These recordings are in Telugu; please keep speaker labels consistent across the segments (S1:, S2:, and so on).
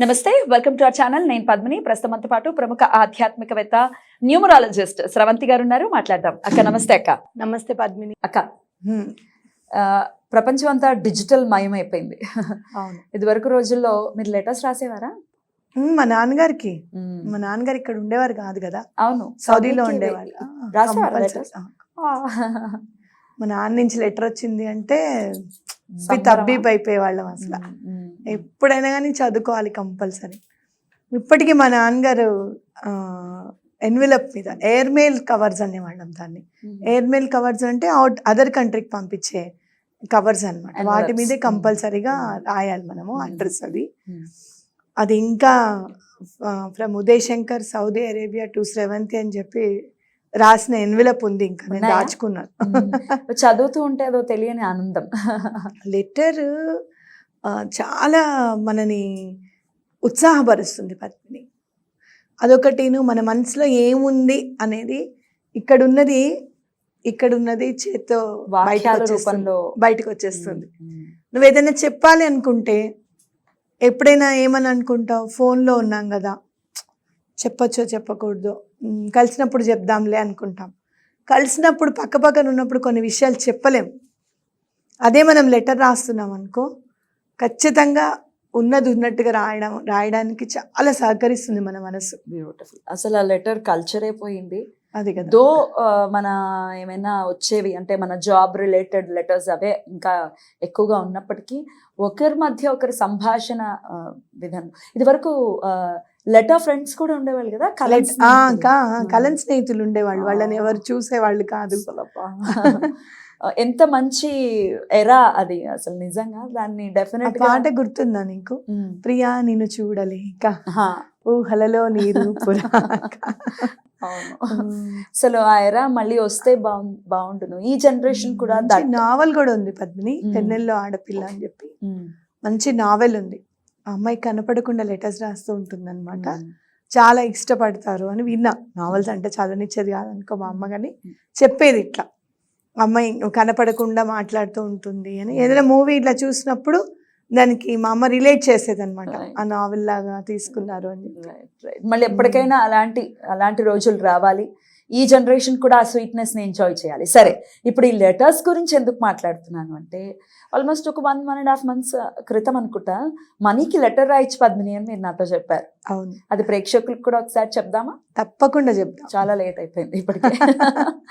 S1: నమస్తే వెల్కమ్ టు అవర్ ఛానల్. నేను పద్మిని. ప్రస్తుతంతో పాటు ప్రముఖ ఆధ్యాత్మికవేత్త న్యూమరాలజిస్ట్ స్రవంతి గారు ఉన్నారు మాట్లాడదాం. అక్క నమస్తే అక్క.
S2: నమస్తే పద్మిని.
S1: అక్క ప్రపంచం అంతా డిజిటల్ మయం అయిపోయింది
S2: అవును.
S1: ఇది వరకు రోజుల్లో మీరు లెటర్స్ రాసేవారా?
S2: మా నాన్నగారికి. మా నాన్నగారు ఇక్కడ ఉండేవారు కాదు కదా?
S1: అవును.
S2: సౌదీలో ఉండేవారు
S1: రాసేవారా.
S2: మా నాన్న నుంచి లెటర్ వచ్చింది అంటే? తబ్బీప్ అయిపోయేవాళ్ళం అసలు. ఎప్పుడైనా కానీ చదువుకోవాలి కంపల్సరీ ఇప్పటికీ మా నాన్నగారు ఎన్విలప్ మీద ఎయిర్ మెయిల్ కవర్స్ అనేవాళ్ళం దాన్ని. ఎయిర్ మెయిల్ కవర్స్ అంటే అవుట్ అదర్ కంట్రీకి పంపించే కవర్స్ అన్నమాట వాటి. మీదే. కంపల్సరీగా. రాయాలి మనము. అడ్రస్ అది. అది ఇంకా from Uday Shankar Saudi Arabia to Sravanthi అని చెప్పి రాసిన ఎన్విలప్ ఉంది ఇంకా నేను? దాచుకున్నాను.
S1: చదువుతూ ఉంటే అదో తెలియని ఆనందం
S2: లెటర్ చాలా మనని ఉత్సాహపరుస్తుంది పద్మిని అదొకటిను మన మనసులో ఏముంది అనేది ఇక్కడ ఉన్నది ఇక్కడ ఉన్నది చేత్తో బయటకు
S1: వాక్యాల
S2: వచ్చేస్తుంది.
S1: రూపంలో
S2: బయటకు వచ్చేస్తుంది. నువ్వు ఏదైనా చెప్పాలి అనుకుంటే ఎప్పుడైనా ఏమని అనుకుంటావు ఫోన్లో ఉన్నాం కదా చెప్పచ్చో చెప్పకూడదు. కలిసినప్పుడు చెప్దాంలే అనుకుంటాం. కలిసినప్పుడు పక్క పక్కన ఉన్నప్పుడు కొన్ని విషయాలు చెప్పలేం. అదే మనం లెటర్ రాస్తున్నాం అనుకో ఖచ్చితంగా ఉన్నది ఉన్నట్టుగా రాయడం రాయడానికి చాలా సహకరిస్తుంది మన మనసు.
S1: బ్యూటిఫుల్ అసలు ఆ లెటర్ కల్చర్ అయిపోయింది
S2: అది కదా.
S1: దో మన ఏమైనా వచ్చేవి అంటే మన జాబ్ రిలేటెడ్ లెటర్స్ అవే ఇంకా ఎక్కువగా ఉన్నప్పటికీ ఒకరి మధ్య ఒకరి సంభాషణ విధానం. ఇది వరకు లెటర్ ఫ్రెండ్స్ కూడా ఉండేవాళ్ళు కదా?
S2: కలన్ స్నేహితులు. ఉండేవాళ్ళు. వాళ్ళని ఎవరు చూసేవాళ్ళు కాదు.
S1: ఎంత మంచి ఎరా అది అసలు నిజంగా. దాన్ని డెఫినెట్
S2: పాట గుర్తుందా నీకు? ప్రియా నిన్ను చూడలేక. ఊహలలో నీరు
S1: అసలు ఆ ఎరా మళ్ళీ వస్తే బాగు బాగుంటుంది ఈ జనరేషన్ కూడా
S2: నావల్ కూడా ఉంది పద్మిని.
S1: మ్మ్.
S2: పెన్నెల్లో ఆడపిల్ల అని చెప్పి. మంచి నావెల్ ఉంది. ఆ అమ్మాయి కనపడకుండా లెటర్స్ రాస్తూ ఉంటుంది అనమాట. చాలా ఇష్టపడతారు అని విన్నా నావెల్స్ అంటే చదవనిచ్చేది కాదనుకో మా అమ్మ కానీ. చెప్పేది ఇట్లా అమ్మాయి కనపడకుండా మాట్లాడుతూ ఉంటుంది అని ఏదైనా మూవీ ఇట్లా చూసినప్పుడు దానికి మా అమ్మ రిలేట్ చేసేది అనమాట. ఆ నావెల్ లాగా తీసుకున్నారు అని.
S1: మళ్ళీ ఎప్పటికైనా అలాంటి అలాంటి రోజులు రావాలి ఈ జనరేషన్ కూడా ఆ స్వీట్నెస్ని ఎంజాయ్ చేయాలి. సరే ఇప్పుడు ఈ లెటర్స్ గురించి ఎందుకు మాట్లాడుతున్నాను అంటే ఆల్మోస్ట్ ఒక one one and half months క్రితం అనుకుంటా మనీకి లెటర్ రాయొచ్చు పద్మిని అని మీరు నాతో చెప్పారు.
S2: అవును.
S1: అది ప్రేక్షకులకు కూడా ఒకసారి చెప్దామా?
S2: తప్పకుండా చెప్దాం.
S1: చాలా లేట్ అయిపోయింది ఇప్పటికే.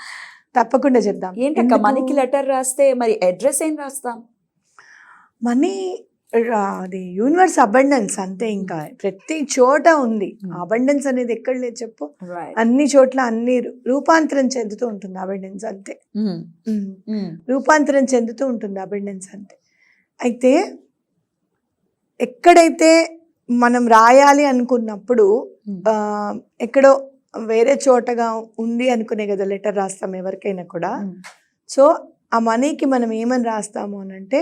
S2: తప్పకుండా చెప్దాం.
S1: ఏంటక్క? మనీకి లెటర్ రాస్తే మరి అడ్రస్ ఏం రాస్తాం?
S2: మనీ అది యూనివర్స్ అబండెన్స్ అంతే ఇంకా. ప్రతి చోట ఉంది.
S1: Hmm.
S2: అబండెన్స్ అనేది ఎక్కడ లేదు చెప్పు. అన్ని చోట్ల అన్ని రూపాంతరం చెందుతూ ఉంటుంది అబండెన్స్ అంతే. Hmm. రూపాంతరం చెందుతూ ఉంటుంది అబండెన్స్ అంతే. అయితే ఎక్కడైతే మనం రాయాలి అనుకున్నప్పుడు ఎక్కడో వేరే చోటగా ఉంది అనుకునే కదా లెటర్ రాస్తాం ఎవరికైనా కూడా. సో ఆ మనీకి మనం ఏమని రాస్తాము అని అంటే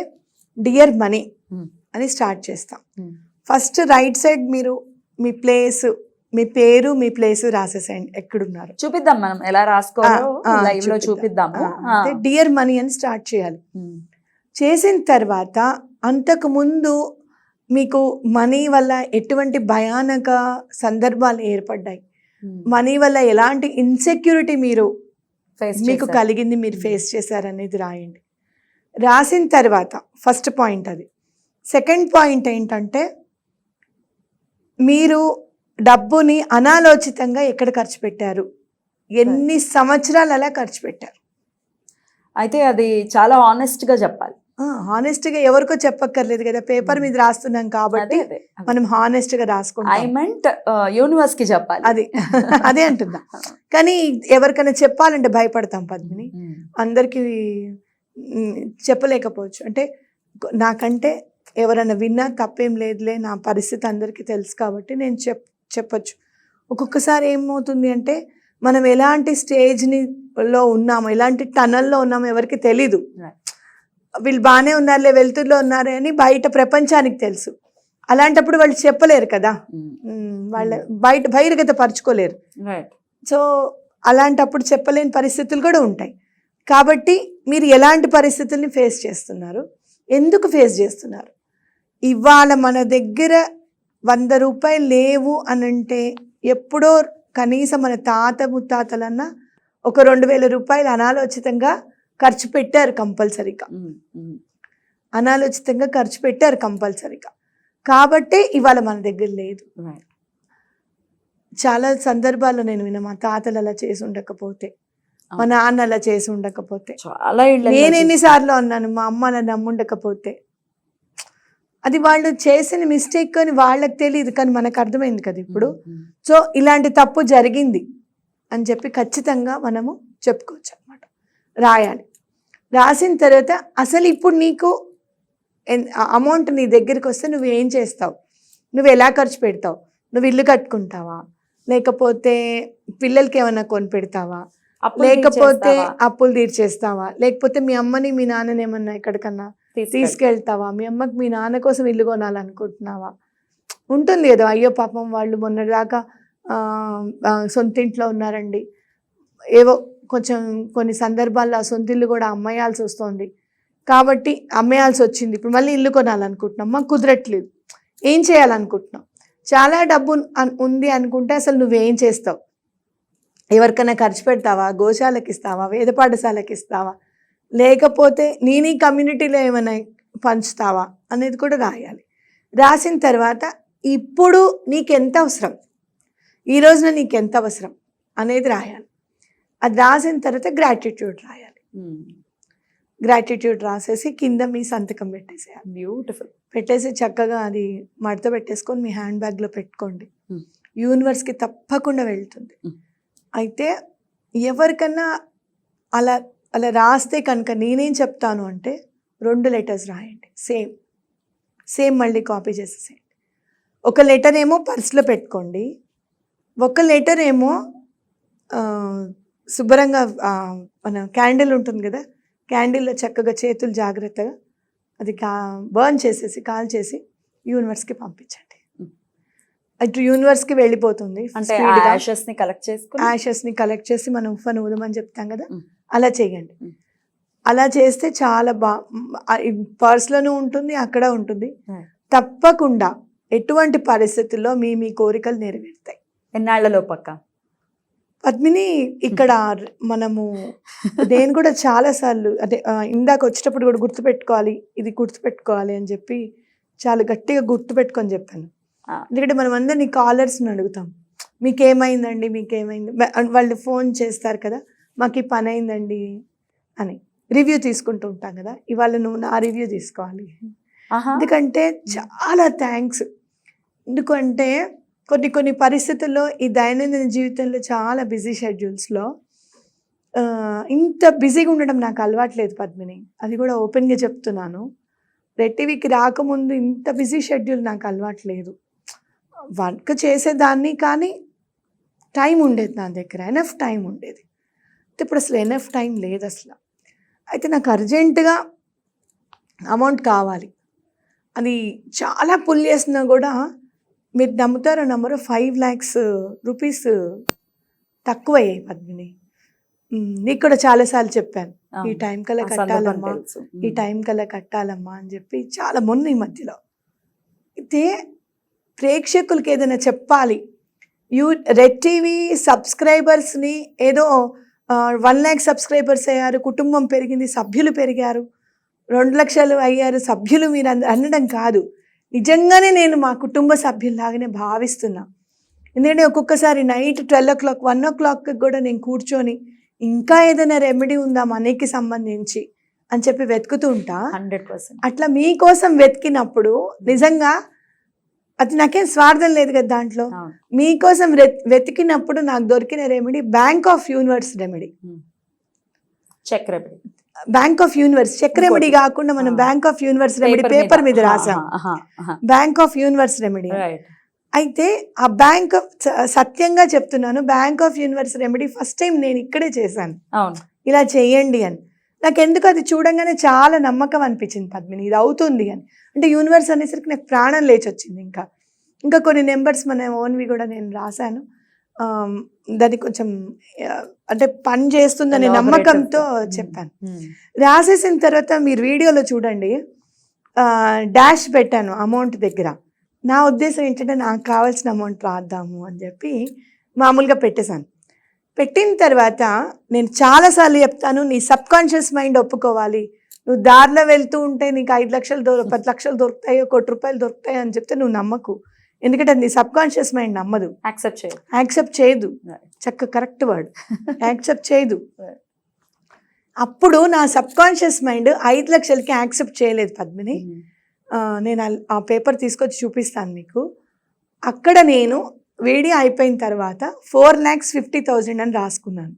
S2: డియర్ మనీ
S1: Hmm.
S2: అని స్టార్ట్ చేస్తాం
S1: ఉమ్.
S2: ఫస్ట్ రైట్ సైడ్ మీరు మీ ప్లేస్ మీ పేరు మీ ప్లేస్ రాసేసేయండి ఎక్కడున్నారు
S1: చూపిద్దాం మనం ఎలా రాసుకోవాలో లైవ్లో
S2: చూపిద్దాం.
S1: చూపిద్దాము
S2: అంటే డియర్ మనీ అని స్టార్ట్ చేయాలి
S1: ఉమ్,
S2: చేసిన తర్వాత అంతకు ముందు మీకు మనీ వల్ల ఎటువంటి భయానక సందర్భాలు ఏర్పడ్డాయి. మనీ వల్ల ఎలాంటి ఇన్సెక్యూరిటీ మీరు మీకు. కలిగింది మీరు ఫేస్ చేశారనేది రాయండి రాసిన తర్వాత ఫస్ట్ పాయింట్ అది. సెకండ్ పాయింట్ ఏంటంటే మీరు డబ్బుని అనాలోచితంగా ఎక్కడ ఖర్చు పెట్టారు? ఎన్ని సంవత్సరాలు అలా ఖర్చు పెట్టారు?
S1: అయితే అది చాలా ఆనెస్ట్గా చెప్పాలి
S2: హానెస్ట్గా ఎవరికో చెప్పక్కర్లేదు కదా. పేపర్ మీద రాస్తున్నాం కాబట్టి మనం హానెస్ట్గా
S1: ఐ
S2: రాసుకుంటాం
S1: మెంట్ యూనివర్స్కి చెప్పాలి.
S2: అది. అదే అంటుందా కానీ ఎవరికైనా చెప్పాలంటే భయపడతాం పద్మిని.
S1: ఉమ్,
S2: అందరికీ చెప్పలేకపోవచ్చు. అంటే నాకంటే ఎవరైనా విన్నా తప్పేం లేదులే నా పరిస్థితి అందరికీ తెలుసు కాబట్టి నేను చెప్ చెప్పొచ్చు. ఒక్కొక్కసారి ఏమవుతుంది అంటే మనం ఎలాంటి స్టేజ్ని లో ఉన్నాము ఎలాంటి టనల్లో ఉన్నామో ఎవరికి తెలీదు. వీళ్ళు బాగానే ఉన్నారులే వెళ్తుల్లో ఉన్నారే అని బయట ప్రపంచానికి తెలుసు. అలాంటప్పుడు వాళ్ళు చెప్పలేరు కదా. వాళ్ళ బయట బహిర్గత పరుచుకోలేరు. సో అలాంటప్పుడు చెప్పలేని పరిస్థితులు కూడా ఉంటాయి. కాబట్టి మీరు ఎలాంటి పరిస్థితుల్ని ఫేస్ చేస్తున్నారు? ఎందుకు ఫేస్ చేస్తున్నారు? ఇవాళ మన దగ్గర వంద రూపాయలు లేవు అని అంటే ఎప్పుడో కనీసం మన తాత ముత్తాతలన్నా ఒక రెండు వేల రూపాయలు అనాలోచితంగా ఖర్చు పెట్టారు కంపల్సరీగా. అనాలోచితంగా ఖర్చు పెట్టారు కంపల్సరీగా. కాబట్టి ఇవాళ మన దగ్గర లేదు. చాలా సందర్భాల్లో నేను విన్నా మా తాతలు అలా చేసి ఉండకపోతే మా నాన్న అలా చేసి ఉండకపోతే.
S1: చాలా
S2: నేను. ఎన్నిసార్లు అన్నాను మా అమ్మ అలా నమ్ముండకపోతే. అది వాళ్ళు చేసిన మిస్టేక్ అని వాళ్ళకి తెలియదు కానీ మనకు అర్థమైంది కదా ఇప్పుడు. సో ఇలాంటి తప్పు జరిగింది అని చెప్పి ఖచ్చితంగా మనము చెప్పుకోవచ్చు అనమాట రాయాలి. రాసిన తర్వాత అసలు ఇప్పుడు నీకు అమౌంట్ నీ దగ్గరికి వస్తే నువ్వు ఏం చేస్తావు? నువ్వు ఎలా ఖర్చు పెడతావు? నువ్వు ఇల్లు కట్టుకుంటావా? లేకపోతే పిల్లలకి ఏమైనా కొని పెడతావా? లేకపోతే? అప్పులు తీర్చేస్తావా? లేకపోతే మీ అమ్మని మీ నాన్నని ఏమన్నా ఎక్కడికన్నా
S1: తీసుకెళ్.
S2: తీసుకెళ్తావా? మీ అమ్మకి మీ నాన్న కోసం ఇల్లు కొనాలనుకుంటున్నావా? ఉంటుంది కదా అయ్యో పాపం వాళ్ళు మొన్నటిదాకా సొంత ఇంట్లో ఉన్నారండి. ఏవో కొంచెం కొన్ని సందర్భాల్లో ఆ సొంత ఇల్లు కూడా అమ్మేయాల్సి వస్తుంది. కాబట్టి అమ్మేయాల్సి వచ్చింది. ఇప్పుడు మళ్ళీ ఇల్లు కొనాలనుకుంటున్నాం. మాకు కుదరట్లేదు. ఏం చేయాలనుకుంటున్నాం? చాలా డబ్బు ఉంది అనుకుంటే అసలు నువ్వేం చేస్తావు? ఎవరికైనా ఖర్చు పెడతావా? గోశాలకి ఇస్తావా? వేద పాఠశాలకి ఇస్తావా? లేకపోతే నీ నీ కమ్యూనిటీలో ఏమైనా పంచుతావా? అనేది కూడా రాయాలి. రాసిన తర్వాత ఇప్పుడు నీకెంత అవసరం? ఈ రోజున నీకెంత అవసరం? అనేది రాయాలి. అది రాసిన తర్వాత గ్రాటిట్యూడ్ రాయాలి. గ్రాటిట్యూడ్ రాసేసి కింద మీ సంతకం పెట్టేసేయాలి.
S1: బ్యూటిఫుల్
S2: పెట్టేసి చక్కగా అది మడత పెట్టేసుకొని మీ హ్యాండ్ బ్యాగ్లో పెట్టుకోండి. యూనివర్స్కి తప్పకుండా వెళ్తుంది. అయితే ఎవరికన్నా అలా అలా రాస్తే కనుక నేనేం చెప్తాను అంటే రెండు లెటర్స్ రాయండి. సేమ్. సేమ్ మళ్ళీ కాపీ చేసేసేయండి. ఒక లెటర్ ఏమో పర్స్లో పెట్టుకోండి. ఒక లెటర్ ఏమో శుభ్రంగా మన క్యాండిల్ ఉంటుంది కదా క్యాండిల్లో చక్కగా చేతులు జాగ్రత్తగా అది కా బర్న్ చేసేసి కాల్ చేసి యూనివర్స్కి పంపించండి. అటు యూనివర్స్కి వెళ్ళిపోతుంది
S1: అంటే. యాషెస్ని కలెక్ట్ చేసుకుని
S2: కలెక్ట్ చేసి మనం ఉఫ్ఫను ఊదమని చెప్తాం కదా. అలా చేయండి. అలా చేస్తే చాలా బా పర్స్లోనూ ఉంటుంది అక్కడ ఉంటుంది. తప్పకుండా ఎటువంటి పరిస్థితుల్లో మీ మీ కోరికలు నెరవేరుతాయి
S1: ఎన్నాళ్ళలో పక్క
S2: పద్మిని ఇక్కడ మనము నేను కూడా చాలా సార్లు అంటే ఆ, ఇందాక వచ్చేటప్పుడు కూడా గుర్తుపెట్టుకోవాలి ఇది గుర్తుపెట్టుకోవాలి అని చెప్పి చాలా గట్టిగా గుర్తుపెట్టుకొని చెప్పాను. ఎందుకంటే మనం అందరినీ కాలర్స్ని అడుగుతాం. మీకేమైందండి? మీకేమైంది? వాళ్ళు ఫోన్ చేస్తారు కదా మాకు ఈ పని అయిందండి అని. రివ్యూ తీసుకుంటూ ఉంటాం కదా ఇవాళ నువ్వు నా రివ్యూ తీసుకోవాలి. ఎందుకంటే చాలా థ్యాంక్స్ ఎందుకంటే కొన్ని కొన్ని పరిస్థితుల్లో ఈ దైనందిన జీవితంలో చాలా బిజీ షెడ్యూల్స్లో ఇంత బిజీగా ఉండడం నాకు అలవాట్లేదు పద్మిని. అది కూడా ఓపెన్గా చెప్తున్నాను. రెడ్ టీవీకి రాకముందు ఇంత బిజీ షెడ్యూల్ నాకు అలవాట్లేదు. వర్క్ చేసేదాన్ని కానీ టైం ఉండేది నా దగ్గర ఎనఫ్ టైం ఉండేది. ఇప్పుడు అసలు ఎనఫ్ టైం లేదు అసలు. అయితే నాకు అర్జెంటుగా అమౌంట్ కావాలి అది చాలా పుల్ చేసినా కూడా మీరు నమ్ముతారో నమ్మరో ఫైవ్ ల్యాక్స్ రూపీస్ తక్కువ అయ్యాయి పద్మిని నీకు కూడా చాలాసార్లు చెప్పాను ఈ. టైం కల్లా కట్టాలమ్మా. ఈ టైం కల్లా కట్టాలమ్మా అని చెప్పి చాలా మొన్న ఈ మధ్యలో. అయితే ప్రేక్షకులకి ఏదైనా చెప్పాలి. యూ రెడ్ టీవీ సబ్స్క్రైబర్స్ని ఏదో వన్ ల్యాక్ సబ్స్క్రైబర్స్ అయ్యారు కుటుంబం పెరిగింది సభ్యులు పెరిగారు రెండు లక్షలు అయ్యారు సభ్యులు మీరు అనడం కాదు. నిజంగానే నేను మా కుటుంబ సభ్యుల్లాగానే భావిస్తున్నా. ఎందుకంటే ఒక్కొక్కసారి night twelve o'clock one o'clock కూడా నేను కూర్చొని ఇంకా ఏదైనా రెమెడీ ఉందా మనీకి సంబంధించి అని చెప్పి వెతుకుతూ ఉంటా.
S1: Hundred percent.
S2: అట్లా మీకోసం వెతికినప్పుడు నిజంగా అది నాకేం స్వార్థం లేదు కదా దాంట్లో. మీకోసం వెత్- వెతికినప్పుడు నాకు దొరికిన remedy bank of universe remedy.
S1: Check remedy.
S2: Bank of universe check remedy కాకుండా మనం. Bank of universe remedy paper మీద రాసాం. Bank of universe remedy. అయితే ఆ బ్యాంక్ సత్యంగా చెప్తున్నాను bank of universe remedy first time నేను ఇక్కడే చేశాను. ఇలా చేయండి అని. నాకు ఎందుకు అది చూడంగానే చాలా నమ్మకం అనిపించింది పద్మిని. ఇది అవుతుంది అని. అంటే యూనివర్స్ అనేసరికి నాకు ప్రాణం లేచి వచ్చింది ఇంకా. ఇంకా కొన్ని నెంబర్స్ మన ఓన్వి కూడా నేను రాశాను. దాన్ని కొంచెం అంటే పని చేస్తుందనే నమ్మకంతో. చెప్పాను. రాసేసిన తర్వాత మీరు వీడియోలో చూడండి. డాష్ పెట్టాను అమౌంట్ దగ్గర. నా ఉద్దేశం ఏంటంటే నాకు కావాల్సిన అమౌంట్ రాద్దాము అని చెప్పి మామూలుగా పెట్టేశాను. పెట్టిన తర్వాత నేను చాలాసార్లు చెప్తాను నీ సబ్ కాన్షియస్ మైండ్ ఒప్పుకోవాలి. నువ్వు దారిలో వెళ్తూ ఉంటే నీకు ఐదు లక్షలు దొర పది లక్షలు దొరుకుతాయో కోటి రూపాయలు దొరుకుతాయి అని చెప్తే నువ్వు నమ్మకు. ఎందుకంటే నీ సబ్ కాన్షియస్ మైండ్ నమ్మదు.
S1: యాక్సెప్ట్ చేయాలి
S2: యాక్సెప్ట్ చేయదు. చక్క కరెక్ట్ వర్డ్. యాక్సెప్ట్ చేయదు. అప్పుడు నా సబ్ కాన్షియస్ మైండ్ ఐదు లక్షలకి యాక్సెప్ట్ చేయలేదు పద్మిని. ఆ, నేను ఆ- ఆ పేపర్ తీసుకొచ్చి చూపిస్తాను మీకు. అక్కడ నేను వీడియో అయిపోయిన తర్వాత ఫోర్ ల్యాక్స్ ఫిఫ్టీ థౌజండ్ అని రాసుకున్నాను.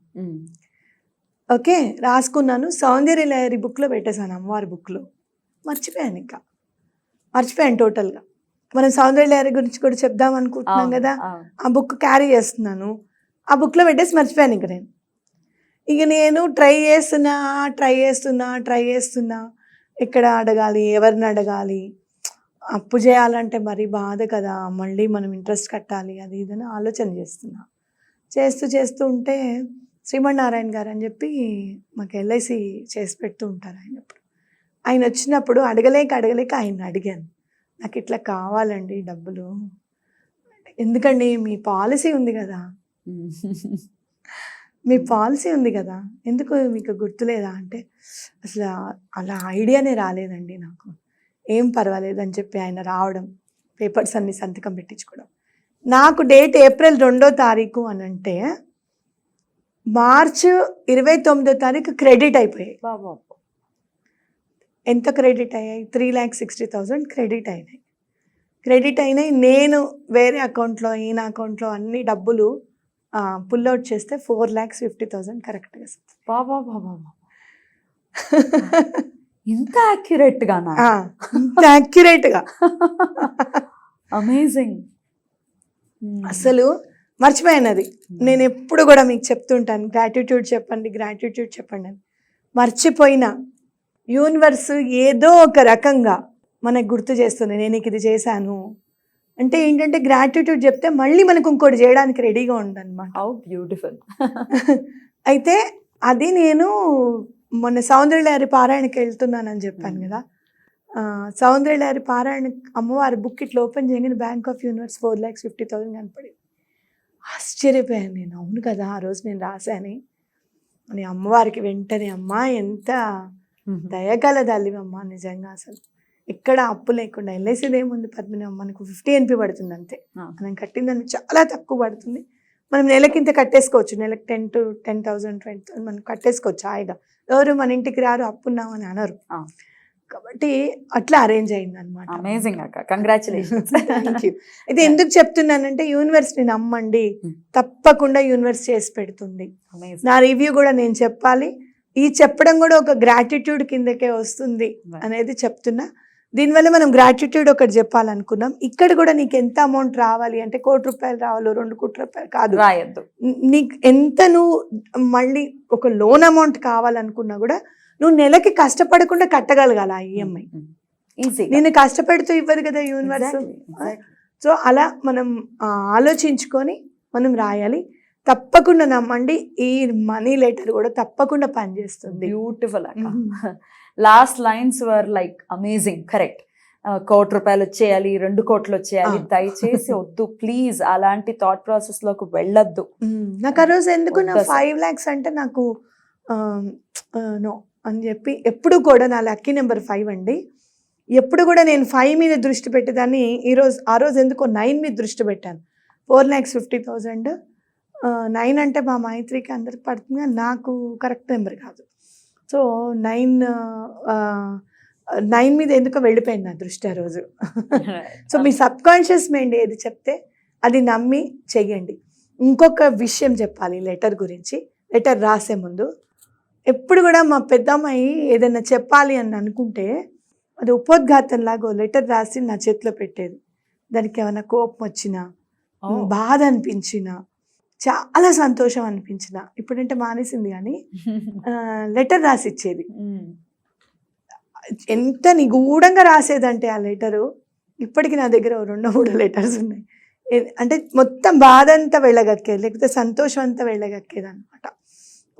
S2: ఓకే రాసుకున్నాను. సౌందర్య లహరి బుక్లో పెట్టేశాను అమ్మవారి బుక్లో. మర్చిపోయాను ఇంకా. మర్చిపోయాను టోటల్గా. మనం సౌందర్య లహరి గురించి కూడా చెప్దాం అనుకుంటున్నాం కదా? ఆ బుక్ క్యారీ చేస్తున్నాను. ఆ బుక్లో పెట్టేసి మర్చిపోయాను ఇంక నేను. ఇక నేను ట్రై చేస్తున్నా ట్రై చేస్తున్నా ట్రై చేస్తున్నా. ఎక్కడ అడగాలి ఎవరిని అడగాలి? అప్పు చేయాలంటే మరి బాధ కదా మళ్ళీ మనం ఇంట్రెస్ట్ కట్టాలి అది ఇదని ఆలోచన చేస్తున్నా. చేస్తూ చేస్తూ ఉంటే శ్రీమన్నారాయణ గారు అని చెప్పి మాకు ఎల్ఐసి చేసి పెడుతూ ఉంటారు ఆయన ఎప్పుడు ఆయన వచ్చినప్పుడు అడగలేక అడగలేక ఆయన అడిగాను. నాకు ఇట్లా కావాలండి డబ్బులు. ఎందుకండి మీ పాలసీ ఉంది కదా. మీ పాలసీ ఉంది కదా. ఎందుకు మీకు గుర్తులేదా అంటే అసలు అలా ఐడియానే రాలేదండి నాకు. ఏం పర్వాలేదు అని చెప్పి ఆయన రావడం పేపర్స్ అన్ని సంతకం పెట్టించుకోవడం. నాకు డేట్ ఏప్రిల్ రెండో తారీఖు అని అంటే మార్చ్ ఇరవై తొమ్మిదో తారీఖు క్రెడిట్ అయిపోయాయి. ఎంత క్రెడిట్ అయ్యాయి? Three lakhs sixty thousand credit అయినాయి. క్రెడిట్ అయినాయి. నేను వేరే అకౌంట్లో ఈయన అకౌంట్లో అన్ని డబ్బులు పుల్అవుట్ చేస్తే ఫోర్ ల్యాక్స్ ఫిఫ్టీ థౌజండ్ కరెక్ట్గా
S1: బాబా బాబా ఇంత యాక్యురేట్ గానా?
S2: ఇంత యాక్యురేట్గా
S1: అమేజింగ్
S2: అసలు మర్చిపోయాను అది నేను ఎప్పుడు కూడా మీకు చెప్తుంటాను గ్రాటిట్యూడ్ చెప్పండి గ్రాటిట్యూడ్ చెప్పండి అని. మర్చిపోయినా యూనివర్స్ ఏదో ఒక రకంగా మనకు గుర్తు చేస్తుంది నేను నీకు ఇది చేశాను. అంటే ఏంటంటే గ్రాటిట్యూడ్ చెప్తే మళ్ళీ మనకు ఇంకోటి చేయడానికి రెడీగా ఉండనమాట
S1: హౌ బ్యూటిఫుల్
S2: అయితే అది నేను మొన్న సౌందర్యలహరి పారాయణకి వెళ్తున్నానని చెప్పాను కదా. సౌందర్యలహరి పారాయణ అమ్మవారి బుక్ ఇట్లా ఓపెన్ చేయగానే bank of universe four lakhs fifty thousand కనపడింది. ఆశ్చర్యపోయాను నేను. అవును కదా ఆ రోజు నేను రాశాను. అని అమ్మవారికి వెంటనే అమ్మ ఎంత దయగల తల్లివమ్మ నిజంగా అసలు. ఎక్కడ అప్పు లేకుండా ఎల్ఐసిది ఏముంది పద్మిని మనకు ఫిఫ్టీ ఎన్పి పడుతుంది అంతే. మనం కట్టిందని చాలా తక్కువ పడుతుంది. మనం నెలకి ఇంత కట్టేసుకోవచ్చు. నెలకి ten to ten thousand twenty thousand మనం కట్టేసుకోవచ్చు హాయిగా. ఎవరు మన ఇంటికి రారు అప్పున్నామని అనరు.
S1: ఆ.
S2: కాబట్టి అట్లా అరేంజ్ అయింది అనమాట
S1: అమేజింగ్ అక్క కంగ్రాచులేషన్స్
S2: థ్యాంక్ యూ ఇది ఎందుకు చెప్తున్నానంటే యూనివర్స్ని నమ్మండి.
S1: Hmm.
S2: తప్పకుండా యూనివర్స్ చేసి పెడుతుంది. నా రివ్యూ కూడా నేను చెప్పాలి. ఈ చెప్పడం కూడా ఒక గ్రాటిట్యూడ్ కిందకే వస్తుంది అనేది చెప్తున్నా. దీనివల్ల మనం గ్రాటిట్యూడ్ ఒకటి చెప్పాలనుకున్నాం. ఇక్కడ కూడా నీకు ఎంత అమౌంట్ రావాలి అంటే కోటి రూపాయలు రావాలో రెండు కోటి రూపాయలు కాదు.
S1: రాయద్దు.
S2: నీకు ఎంత నువ్వు మళ్ళీ ఒక లోన్ అమౌంట్ కావాలనుకున్నా కూడా నువ్వు నెలకి కష్టపడకుండా కట్టగలగాలి ఆ ఈఎంఐ
S1: ఈజీ
S2: నేను కష్టపెడుతూ ఇవ్వదు కదా యూనివర్స్ సో అలా మనం ఆలోచించుకొని మనం రాయాలి. తప్పకుండా నమ్మండి ఈ మనీ లెటర్ కూడా తప్పకుండా పనిచేస్తుంది.
S1: బ్యూటిఫుల్ అక్క. Last lines were like amazing correct కోటి రూపాయలు వచ్చేయాలి రెండు కోట్లు వచ్చేయాలి. దయచేసి వద్దు ప్లీజ్ అలాంటి థాట్ ప్రాసెస్లోకి వెళ్ళొద్దు.
S2: నాకు ఆ రోజు ఎందుకు నా. ఫైవ్ ల్యాక్స్ అంటే నాకు నో అని చెప్పి ఎప్పుడు కూడా నా లక్కీ నెంబర్ ఫైవ్ అండి ఎప్పుడు కూడా నేను ఫైవ్ మీద దృష్టి పెట్టేదాన్ని ఈరోజు ఆ రోజు ఎందుకో నైన్ మీద దృష్టి పెట్టాను four lakhs fifty thousand nine అంటే మా మైత్రికి అందరికి పడుతుంది నాకు కరెక్ట్ నెంబర్ కాదు సో నైన్ నైన్ మీద ఎందుకో వెళ్ళిపోయింది నా దృష్టి ఆ రోజు. సో మీ సబ్ కాన్షియస్ మైండ్ ఏది చెప్తే అది నమ్మి చెయ్యండి. ఇంకొక విషయం చెప్పాలి లెటర్ గురించి. లెటర్ రాసే ముందు ఎప్పుడు కూడా మా పెద్దమ్మాయి ఏదైనా చెప్పాలి అని అనుకుంటే అది ఉపోద్ఘాతంలాగా లెటర్ రాసి నా చేతిలో పెట్టేది. దానికి ఏమైనా కోపం వచ్చినా. బాధ అనిపించినా చాలా సంతోషం అనిపించిన. ఇప్పుడంటే మానేసింది కానీ లెటర్ రాసి ఇచ్చేది. ఎంత నిగూఢంగా రాసేదంటే ఆ లెటరు ఇప్పటికి నా దగ్గర రెండో మూడో లెటర్స్ ఉన్నాయి. అంటే మొత్తం బాధ అంతా వెళ్ళగక్కేది లేకపోతే సంతోషం అంతా వెళ్ళగక్కేది అనమాట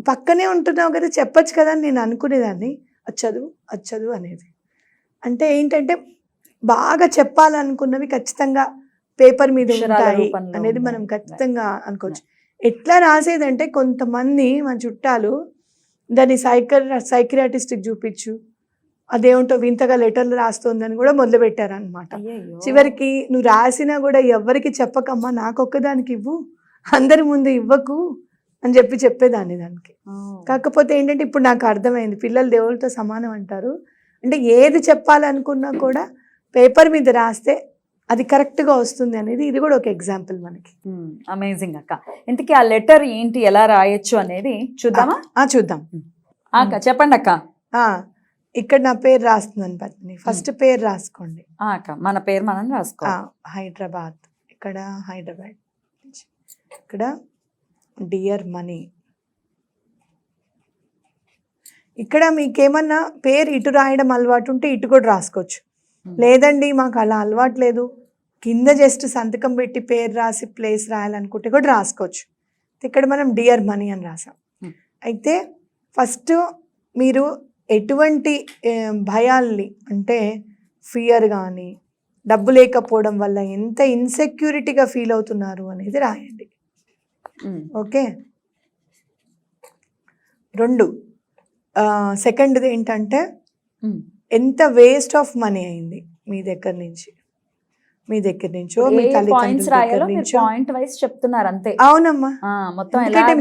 S2: పక్కనే ఉంటున్నావు కదా చెప్పొచ్చు కదా అని నేను అనుకునేదాన్ని. అది చదువు అనేది. అంటే ఏంటంటే బాగా చెప్పాలనుకున్నవి ఖచ్చితంగా పేపర్ మీద ఉంటాయి అనేది. మనం ఖచ్చితంగా అనుకోవచ్చు ఎట్లా రాసేదంటే కొంతమంది మన చుట్టాలు దాన్ని సైకర్ సైకియాటిస్ట్కి చూపించు అదేమిటో వింతగా లెటర్లు రాస్తోందని కూడా మొదలు పెట్టారనమాట
S1: అయ్యయ్యో.
S2: చివరికి నువ్వు రాసినా కూడా ఎవరికి చెప్పకమ్మా నాకొక్కదానికి ఇవ్వు అందరి ముందు ఇవ్వకు అని చెప్పి చెప్పేదాన్ని దానికి. కాకపోతే ఏంటంటే ఇప్పుడు నాకు అర్థమైంది పిల్లలు దేవుళ్ళతో సమానం అంటారు అంటే ఏది చెప్పాలనుకున్నా కూడా పేపర్ మీద రాస్తే అది కరెక్ట్గా వస్తుంది అనేది ఇది కూడా ఒక ఎగ్జాంపుల్ మనకి.
S1: అమేజింగ్ అక్క. ఇంతకీ ఆ లెటర్ ఏంటి ఎలా రాయొచ్చు అనేది చూద్దామా?
S2: ఆ చూద్దాం.
S1: అక్క చెప్పండి అక్క.
S2: ఆ, ఇక్కడ నా పేరు రాస్తున్నాను పద్మిని. ఫస్ట్ పేరు రాసుకోండి.
S1: అక్క మన పేరు మనం రాసుకో
S2: హైదరాబాద్. ఇక్కడ హైదరాబాద్. ఇక్కడ డియర్ మనీ. ఇక్కడ మీకేమన్నా పేరు ఇటు రాయడం అలవాటు ఉంటే ఇటు కూడా రాసుకోవచ్చు. లేదండి మాకు అలా అలవాటు లేదు కింద జస్ట్ సంతకం పెట్టి పేరు రాసి ప్లేస్ రాయాలనుకుంటే కూడా రాసుకోవచ్చు ఇక్కడ మనం డియర్ మనీ అని రాసాం
S1: Hmm.
S2: అయితే ఫస్ట్ మీరు ఎటువంటి భయాల్ని అంటే ఫియర్ కానీ డబ్బు లేకపోవడం వల్ల ఎంత ఇన్సెక్యూరిటీగా ఫీల్ అవుతున్నారు అనేది రాయండి
S1: ఉమ్.
S2: ఓకే రెండు సెకండ్ది ఏంటంటే. ఎంత వేస్ట్ ఆఫ్ మనీ అయింది మీ దగ్గర నుంచి? మీ దగ్గర నుంచో మీ తల్లిదండ్రుల దగ్గర
S1: మీరు
S2: నుంచో?
S1: పాయింట్ వైస్ చెప్తున్నారు అంతే.
S2: అవునమ్మా.
S1: మొత్తం
S2: ఎందుకంటే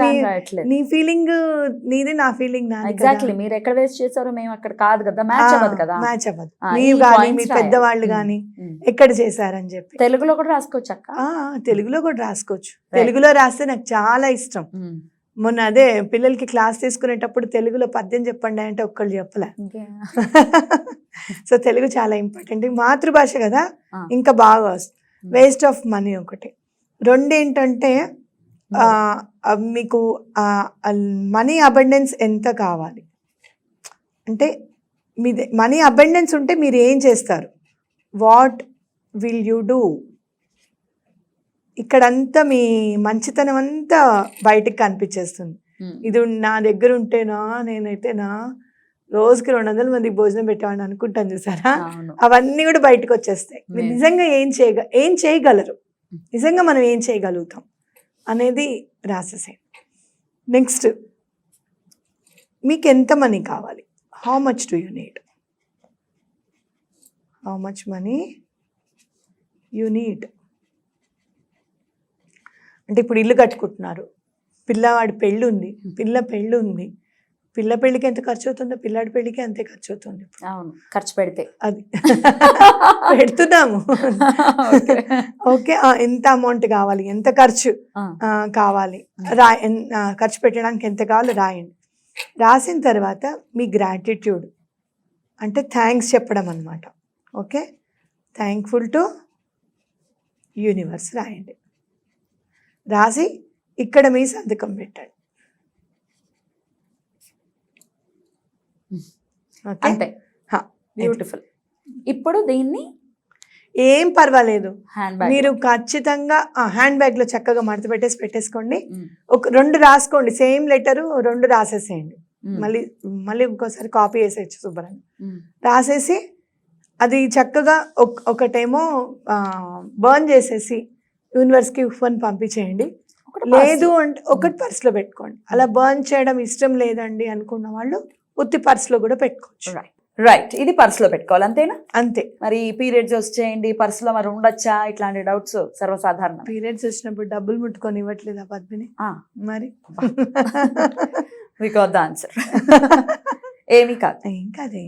S2: నీ ఫీలింగ్ నీది నా ఫీలింగ్
S1: ఎగ్జాక్ట్లీ మీరు ఎక్కడ వేస్ట్ చేశారో మేము అక్కడ కాదు కదా. మ్యాచ్ అవ్వదు కదా.
S2: మ్యాచ్ అవ్వదు.
S1: ఈ
S2: కానీ మీ. పెద్దవాళ్ళు. కానీ. ఎక్కడ చేశారని చెప్పి.
S1: తెలుగులో కూడా రాసుకోవచ్చు అక్క.
S2: తెలుగులో కూడా రాసుకోవచ్చు. తెలుగులో రాస్తే నాకు చాలా ఇష్టం. మొన్న అదే పిల్లలకి క్లాస్ తీసుకునేటప్పుడు తెలుగులో పద్యం చెప్పండి అంటే ఒక్కళ్ళు చెప్పలే. సో తెలుగు చాలా ఇంపార్టెంట్ మాతృభాష కదా. ఇంకా బాగా వస్తుంది వేస్ట్ ఆఫ్ మనీ ఒకటి. రెండు ఏంటంటే మీకు మనీ అబండెన్స్ ఎంత కావాలి? అంటే మీ మనీ అబండెన్స్ ఉంటే మీరు ఏం చేస్తారు? వాట్ విల్ యూ డూ ఇక్కడంతా మీ మంచితనం అంతా బయటికి కనిపించేస్తుంది. ఇది నా దగ్గర ఉంటేనా నేనైతేనా రోజుకి రెండు వందల మందికి భోజనం పెట్టామని అనుకుంటాను చూసారా?
S1: అవును.
S2: అవన్నీ కూడా బయటకు వచ్చేస్తాయి. నిజంగా ఏం చేయగ ఏం చేయగలరు? నిజంగా మనం ఏం చేయగలుగుతాం అనేది రాసేసాయి నెక్స్ట్ మీకు ఎంత మనీ కావాలి? How much do you need how much money you need అంటే ఇప్పుడు ఇల్లు కట్టుకుంటున్నారు. పిల్లవాడి పెళ్ళి ఉంది పిల్ల పెళ్ళి ఉంది పిల్ల పెళ్ళికి ఎంత ఖర్చు అవుతుందో పిల్లాడి పెళ్ళికి అంతే ఖర్చు అవుతుంది
S1: అవును. ఖర్చు పెడితే.
S2: అది. పెడుతున్నాము. ఓకే. ఎంత అమౌంట్ కావాలి? ఎంత ఖర్చు కావాలి? రా ఖర్చు పెట్టడానికి ఎంత కావాలో రాయండి. రాసిన తర్వాత మీ గ్రాటిట్యూడ్ అంటే థ్యాంక్స్ చెప్పడం అనమాట ఓకే? థ్యాంక్ఫుల్ టు యూనివర్స్ రాయండి. రాసి ఇక్కడ మీ సంతకం పెట్టండి.
S1: అంతే. బ్యూటిఫుల్ ఇప్పుడు దీన్ని
S2: ఏం పర్వాలేదు. మీరు ఖచ్చితంగా హ్యాండ్ బ్యాగ్లో చక్కగా మడత పెట్టేసి పెట్టేసుకోండి. ఒక రెండు రాసుకోండి. సేమ్ లెటరు రెండు రాసేసేయండి. మళ్ళీ మళ్ళీ ఇంకోసారి కాపీ వేసేయచ్చు శుభ్రంగా. రాసేసి అది చక్కగా ఒక- ఒకటేమో బర్న్ చేసేసి యూనివర్స్కి ఫోన్ పంపించేయండి. లేదు అంటే ఒకటి పర్స్లో పెట్టుకోండి. అలా బర్న్ చేయడం ఇష్టం లేదండి అనుకున్న వాళ్ళు ఉత్తి పర్స్లో కూడా పెట్టుకోవచ్చు.
S1: రైట్ రైట్ ఇది పర్స్లో పెట్టుకోవాలి అంతేనా?
S2: అంతే.
S1: మరి పీరియడ్స్ వచ్చేయండి పర్స్లో మరి ఉండొచ్చా? ఇట్లాంటి డౌట్స్ సర్వసాధారణం.
S2: పీరియడ్స్ వచ్చినప్పుడు డబ్బులు ముట్టుకొని ఇవ్వట్లేదా పద్మిని? మరి?
S1: వి గాట్ ద ఆన్సర్ ఏమీ కాదు.
S2: ఏం కాదే.